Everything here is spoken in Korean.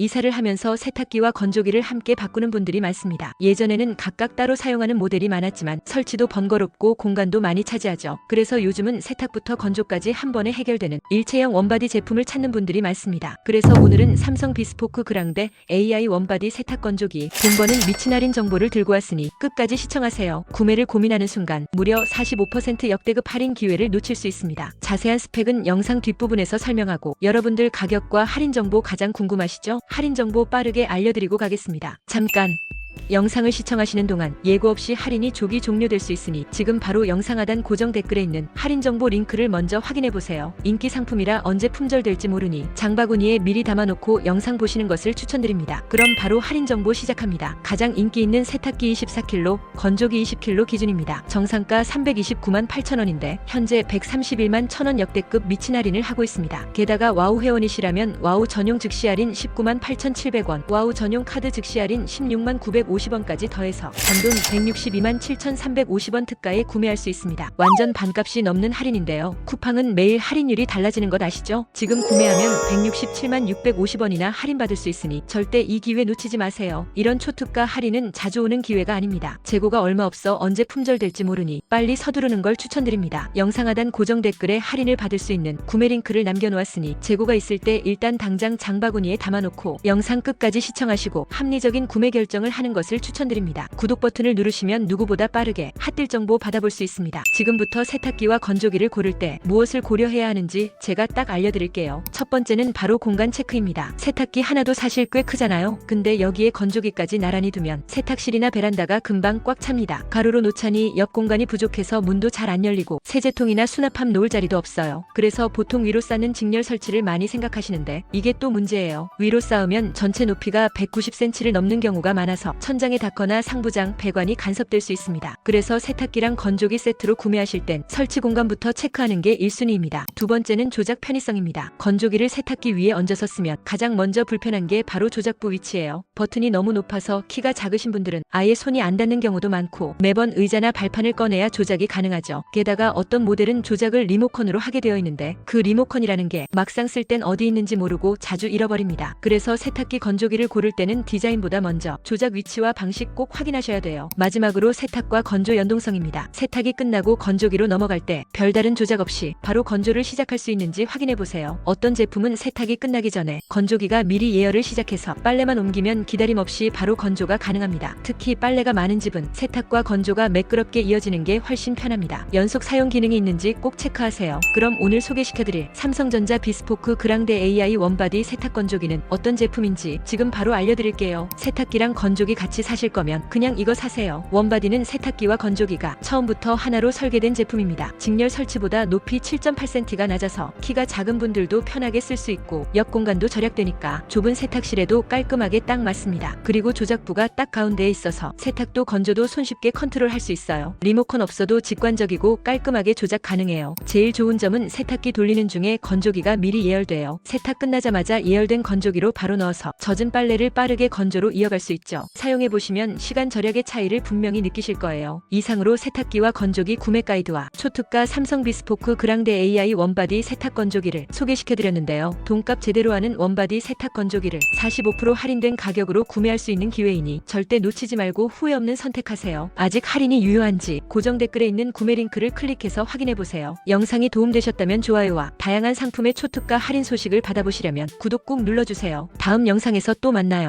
이사를 하면서 세탁기와 건조기를 함께 바꾸는 분들이 많습니다. 예전에는 각각 따로 사용하는 모델이 많았지만 설치도 번거롭고 공간도 많이 차지하죠. 그래서 요즘은 세탁부터 건조까지 한 번에 해결되는 일체형 원바디 제품을 찾는 분들이 많습니다. 그래서 오늘은 삼성 비스포크 그랑데 AI 원바디 세탁 건조기 돈 버는 미친 할인 정보를 들고 왔으니 끝까지 시청하세요. 구매를 고민하는 순간 무려 45% 역대급 할인 기회를 놓칠 수 있습니다. 자세한 스펙은 영상 뒷부분에서 설명하고 여러분들 가격과 할인 정보 가장 궁금하시죠? 할인 정보 빠르게 알려드리고 가겠습니다. 잠깐 영상을 시청하시는 동안 예고 없이 할인이 조기 종료될 수 있으니 지금 바로 영상 하단 고정 댓글에 있는 할인 정보 링크를 먼저 확인해 보세요. 인기 상품이라 언제 품절될지 모르니 장바구니에 미리 담아놓고 영상 보시는 것을 추천드립니다. 그럼 바로 할인 정보 시작합니다. 가장 인기 있는 세탁기 24kg, 건조기 20kg 기준입니다. 정상가 329만 8천원인데 현재 131만 1천원 역대급 미친 할인을 하고 있습니다. 게다가 와우 회원이시라면 와우 전용 즉시 할인 19만 8,700원, 와우 전용 카드 즉시 할인 16만 950원 까지 더해서 단돈 162만 7,350원 특가에 구매할 수 있습니다. 완전 반값이 넘는 할인인데요. 쿠팡은 매일 할인율이 달라지는 것 아시죠? 지금 구매하면 167만 650원이나 할인받을 수 있으니 절대 이 기회 놓치지 마세요. 이런 초특가 할인은 자주 오는 기회가 아닙니다. 재고가 얼마 없어 언제 품절될지 모르니 빨리 서두르는 걸 추천드립니다. 영상 하단 고정 댓글에 할인을 받을 수 있는 구매 링크를 남겨놓았으니 재고가 있을 때 일단 당장 장바구니에 담아놓고 영상 끝까지 시청하시고 합리적인 구매 결정을 하는 것을 추천드립니다. 구독 버튼을 누르시면 누구보다 빠르게 핫딜 정보 받아볼 수 있습니다. 지금부터 세탁기와 건조기를 고를 때 무엇을 고려해야 하는지 제가 딱 알려드릴게요. 첫 번째는 바로 공간 체크입니다. 세탁기 하나도 사실 꽤 크잖아요. 근데 여기에 건조기까지 나란히 두면 세탁실이나 베란다가 금방 꽉 찹니다. 가로로 놓자니 옆 공간이 부족해서 문도 잘 안 열리고 세제통이나 수납함 놓을 자리도 없어요. 그래서 보통 위로 쌓는 직렬 설치를 많이 생각하시는데 이게 또 문제예요. 위로 쌓으면 전체 높이가 190cm를 넘는 경우가 많아서 천장에 닿거나 상부장, 배관이 간섭될 수 있습니다. 그래서 세탁기랑 건조기 세트로 구매하실 땐 설치 공간부터 체크하는 게 1순위입니다. 두 번째는 조작 편의성입니다. 건조기를 세탁기 위에 얹어서 쓰면 가장 먼저 불편한 게 바로 조작부 위치예요. 버튼이 너무 높아서 키가 작으신 분들은 아예 손이 안 닿는 경우도 많고 매번 의자나 발판을 꺼내야 조작이 가능하죠. 게다가 어떤 모델은 조작을 리모컨으로 하게 되어 있는데 그 리모컨이라는 게 막상 쓸 땐 어디 있는지 모르고 자주 잃어버립니다. 그래서 세탁기 건조기를 고를 때는 디자인보다 먼저 조작 위치와 방식 꼭 확인하셔야 돼요. 마지막으로 세탁과 건조 연동성입니다. 세탁이 끝나고 건조기로 넘어갈 때 별다른 조작 없이 바로 건조를 시작할 수 있는지 확인해 보세요. 어떤 제품은 세탁이 끝나기 전에 건조기가 미리 예열을 시작해서 빨래만 옮기면 기다림 없이 바로 건조가 가능합니다. 특히 빨래가 많은 집은 세탁과 건조가 매끄럽게 이어지는 게 훨씬 편합니다. 연속 사용 기능이 있는지 꼭 체크하세요. 그럼 오늘 소개시켜드릴 삼성전자 비스포크 그랑데 AI 원바디 세탁 건조기는 어떤 제품인지 지금 바로 알려드릴게요. 세탁기랑 건조기 같이 사실 거면 그냥 이거 사세요. 원바디는 세탁기와 건조기가 처음부터 하나로 설계된 제품입니다. 직렬 설치보다 높이 7.8cm가 낮아서 키가 작은 분들도 편하게 쓸 수 있고 옆 공간도 절약되니까 좁은 세탁실에도 깔끔하게 딱 맞습니다. 그리고 조작부가 딱 가운데에 있어서 세탁도 건조도 손쉽게 컨트롤할 수 있어요. 리모컨 없어도 직관적이고 깔끔하게 조작 가능해요. 제일 좋은 점은 세탁기 돌리는 중에 건조기가 미리 예열돼요. 세탁 끝나자마자 예열된 건조기로 바로 넣어서 젖은 빨래를 빠르게 건조로 이어갈 수 있죠. 사용 해 보시면 시간 절약의 차이를 분명히 느끼실 거예요. 이상으로 세탁기와 건조기 구매 가이드와 초특가 삼성 비스포크 그랑데 AI 원바디 세탁 건조기를 소개시켜드렸는데요. 돈값 제대로 하는 원바디 세탁 건조기를 45% 할인된 가격으로 구매할 수 있는 기회이니 절대 놓치지 말고 후회 없는 선택하세요. 아직 할인이 유효한지 고정 댓글에 있는 구매 링크를 클릭해서 확인해 보세요. 영상이 도움되셨다면 좋아요와 다양한 상품의 초특가 할인 소식을 받아보시려면 구독 꼭 눌러주세요. 다음 영상에서 또 만나요.